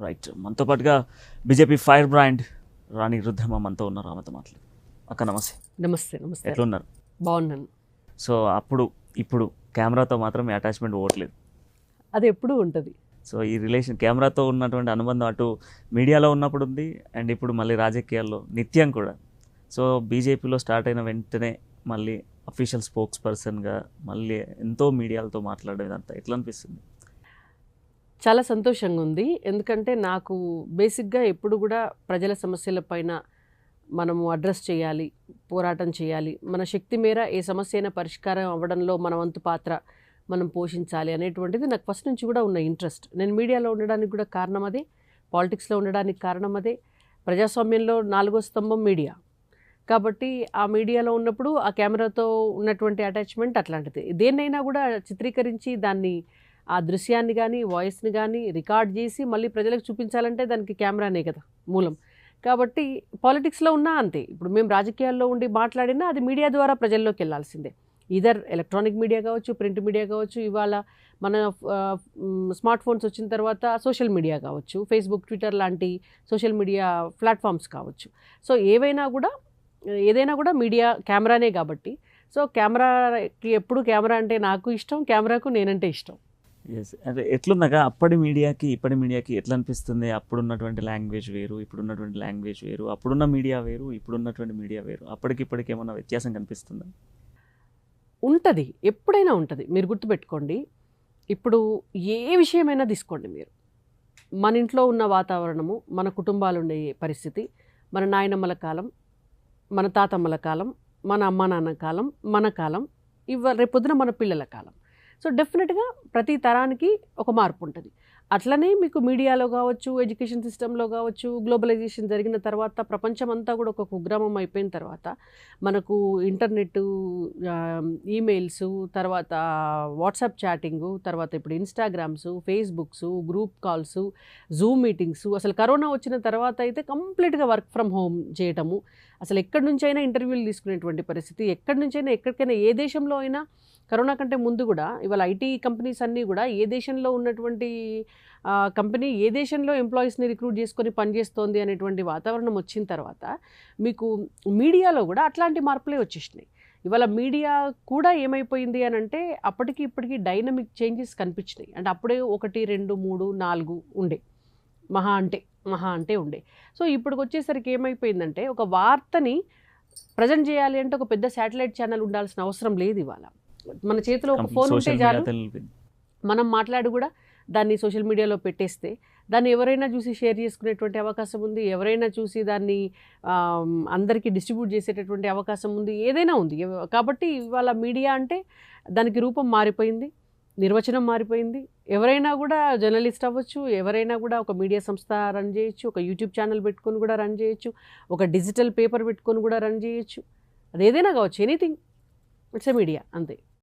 Right మనతో పాటుగా BJP fire brand Rani Rudrama మనతో ఉన్నారు ఆమెతో మాట్లాడు. అక్క నమస్తే. నమస్తే నమస్తే. ఎట్లున్నారు? బాగున్నాను. సో అప్పుడు ఇప్పుడు కెమెరాతో మాత్రం అటాచ్మెంట్ పోవట్లేదు. అది ఎప్పుడూ ఉంటుంది. సో ఈ రిలేషన్ కెమెరాతో ఉన్నటువంటి అనుబంధం అటు మీడియాలో ఉన్నప్పుడు ఉంది అండ్ ఇప్పుడు మళ్ళీ రాజకీయాల్లో నిత్యం కూడా. సో బీజేపీలో స్టార్ట్ అయిన వెంటనే మళ్ళీ అఫీషియల్ స్పోక్స్ పర్సన్గా మళ్ళీ ఎంతో మీడియాలతో మాట్లాడడం ఇదంతా ఎట్లా అనిపిస్తుంది? చాలా సంతోషంగా ఉంది ఎందుకంటే నాకు బేసిక్గా ఎప్పుడు కూడా ప్రజల సమస్యల పైన మనము అడ్రస్ చేయాలి పోరాటం చేయాలి. మన శక్తి మేర ఏ సమస్య అయినా పరిష్కారం అవ్వడంలో మన వంతు పాత్ర మనం పోషించాలి అనేటువంటిది నాకు ఫస్ట్ నుంచి కూడా ఉన్న ఇంట్రెస్ట్. నేను మీడియాలో ఉండడానికి కూడా కారణం అదే పాలిటిక్స్లో ఉండడానికి కారణం అదే ప్రజాస్వామ్యంలో నాలుగో స్తంభం మీడియా. కాబట్టి ఆ మీడియాలో ఉన్నప్పుడు ఆ కెమెరాతో ఉన్నటువంటి అటాచ్మెంట్ అట్లాంటిది. దేన్నైనా కూడా చిత్రీకరించి దాన్ని ఆ దృశ్యాన్ని కానీ వాయిస్ని కానీ రికార్డ్ చేసి మళ్ళీ ప్రజలకు చూపించాలంటే దానికి కెమెరానే కదా మూలం. కాబట్టి పాలిటిక్స్లో ఉన్నా అంతే. ఇప్పుడు మేము రాజకీయాల్లో ఉండి మాట్లాడినా అది మీడియా ద్వారా ప్రజల్లోకి వెళ్ళాల్సిందే. ఇదర్ ఎలక్ట్రానిక్ మీడియా కావచ్చు ప్రింట్ మీడియా కావచ్చు ఇవాళ మన స్మార్ట్ ఫోన్స్ వచ్చిన తర్వాత సోషల్ మీడియా కావచ్చు ఫేస్బుక్ ట్విట్టర్ లాంటి సోషల్ మీడియా ప్లాట్ఫామ్స్ కావచ్చు. సో ఏవైనా కూడా ఏదైనా కూడా మీడియా కెమెరానే కాబట్టి. సో కెమెరాకి ఎప్పుడు కెమెరా అంటే నాకు ఇష్టం కెమెరాకు నేనంటే ఇష్టం. ఎస్ అంటే ఎట్లుందగా అప్పటి మీడియాకి ఇప్పటి మీడియాకి ఎట్లా అనిపిస్తుంది అప్పుడున్నటువంటి లాంగ్వేజ్ వేరు ఇప్పుడున్నటువంటి లాంగ్వేజ్ వేరు అప్పుడున్న మీడియా వేరు ఇప్పుడున్నటువంటి మీడియా వేరు. అప్పటికి ఇప్పటికి ఏమన్నా వ్యత్యాసం కనిపిస్తుందా? ఉంటుంది. ఎప్పుడైనా ఉంటుంది. మీరు గుర్తుపెట్టుకోండి. ఇప్పుడు ఏ విషయమైనా తీసుకోండి మీరు. మన ఇంట్లో ఉన్న వాతావరణము మన కుటుంబాలు ఉండే పరిస్థితి మన నాయనమ్మల కాలం మన తాతమ్మల కాలం మన అమ్మ నాన్న కాలం మన కాలం ఇవ రేపొద్దున మన పిల్లల కాలం. సో డెఫినెట్గా ప్రతి తరానికి ఒక మార్పు ఉంటుంది అట్లనే మీకు మీడియాలో కావచ్చు ఎడ్యుకేషన్ సిస్టంలో కావచ్చు గ్లోబలైజేషన్ జరిగిన తర్వాత ప్రపంచం అంతా కూడా ఒక కుగ్రామం అయిపోయిన తర్వాత మనకు ఇంటర్నెట్ ఈమెయిల్స్ తర్వాత వాట్సాప్ చాటింగు తర్వాత ఇప్పుడు Instagrams Facebooks group calls Zoom meetings అసలు కరోనా వచ్చిన తర్వాత అయితే కంప్లీట్గా వర్క్ ఫ్రమ్ హోమ్ చేయటము అసలు ఎక్కడి నుంచైనా ఇంటర్వ్యూలు తీసుకునేటువంటి పరిస్థితి ఎక్కడి నుంచైనా ఎక్కడికైనా ఏ దేశంలో అయినా కరోనా కంటే ముందు కూడా ఇవాళ ఐటీ కంపెనీస్ అన్నీ కూడా ఏ దేశంలో ఉన్నటువంటి కంపెనీ ఏ దేశంలో ఎంప్లాయీస్ని రిక్రూట్ చేసుకొని పనిచేస్తోంది అనేటువంటి వాతావరణం వచ్చిన తర్వాత మీకు మీడియాలో కూడా అట్లాంటి మార్పులే వచ్చేసినాయి. ఇవాళ మీడియా కూడా ఏమైపోయింది అని అంటే అప్పటికి ఇప్పటికి డైనమిక్ చేంజెస్ కనిపించినాయి. అంటే అప్పుడే ఒకటి రెండు మూడు నాలుగు ఉండే. మహా అంటే మహా అంటే ఉండే. సో ఇప్పటికి వచ్చేసరికి ఏమైపోయిందంటే ఒక వార్తని ప్రజెంట్ చేయాలి అంటే ఒక పెద్ద శాటిలైట్ ఛానల్ ఉండాల్సిన అవసరం లేదు ఇవాళ. మన చేతిలో ఒక ఫోన్ ఉంటే చాలు. మనం మాట్లాడి కూడా దాన్ని సోషల్ మీడియాలో పెట్టేస్తే దాన్ని ఎవరైనా చూసి షేర్ చేసుకునేటువంటి అవకాశం ఉంది ఎవరైనా చూసి దాన్ని అందరికీ డిస్ట్రిబ్యూట్ చేసేటటువంటి అవకాశం ఉంది ఏదైనా ఉంది. కాబట్టి ఇవాళ మీడియా అంటే దానికి రూపం మారిపోయింది నిర్వచనం మారిపోయింది. ఎవరైనా కూడా జర్నలిస్ట్ అవ్వచ్చు ఎవరైనా కూడా ఒక మీడియా సంస్థ రన్ చేయొచ్చు ఒక యూట్యూబ్ ఛానల్ పెట్టుకొని కూడా రన్ చేయొచ్చు ఒక డిజిటల్ పేపర్ పెట్టుకొని కూడా రన్ చేయొచ్చు. అది ఏదైనా కావచ్చు ఎనీథింగ్. ఇట్స్ ఎ మీడియా అంతే.